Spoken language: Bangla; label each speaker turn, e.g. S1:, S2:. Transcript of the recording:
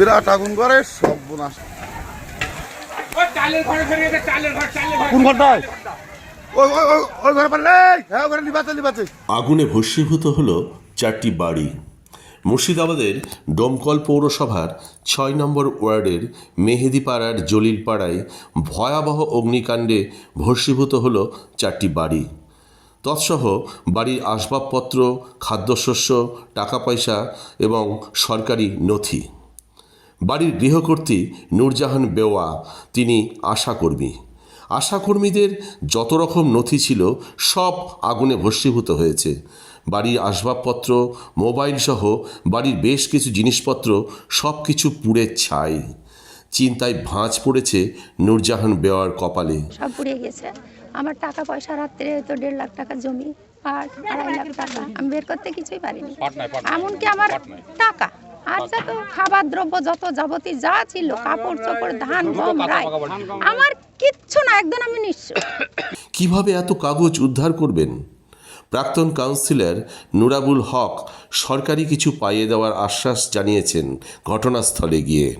S1: বিরাট আগুন করে সব বোনাস। কোন ঘরটায়?
S2: আগুনে ভস্মীভূত হল চারটি বাড়ি। মুর্শিদাবাদের ডোমকল পৌরসভার ছয় নম্বর ওয়ার্ডের মেহেদিপাড়ার জলিলপাড়ায় ভয়াবহ অগ্নিকাণ্ডে ভস্মীভূত হল চারটি বাড়ি। তৎসহ বাড়ির আসবাবপত্র খাদ্যশস্য টাকা পয়সা এবং সরকারি নথি। বাড়ির গৃহকর্ত্রী নূরজাহান বেওয়া তিনি আশাকর্মী। আশাকর্মীদের যত রকম নথি ছিল সব আগুনে ভস্মীভূত হয়েছে। বাড়ির আসবাবপত্র মোবাইল সহ বাড়ির বেশ কিছু জিনিসপত্র সব কিছু পুড়ে ছাই। চিন্তায় ভাঁজ পড়েছে নূরজাহান বেওয়ার কপালে।
S3: সব পুড়ে গেছে। আমার টাকা পয়সা রাত্রে তো দেড় লাখ টাকা জমি আর আড়াই লাখ টাকা। আমি বের করতে কিছুই পারিনি। এমনকি আমার টাকা। আর যত খাবার দ্রব্য যত যাবতীয় যা ছিল কাপড় চোপড় ধান গম আমার কিচ্ছু না একদম আমি নিঃস্ব
S2: কীভাবে এত কাগজ উদ্ধার করবেন? প্রাক্তন কাউন্সিলর নুরাবুল হক সরকারি কিছু পাইয়ে দেওয়ার আশ্বাস জানিয়েছেন ঘটনাস্থলে গিয়ে।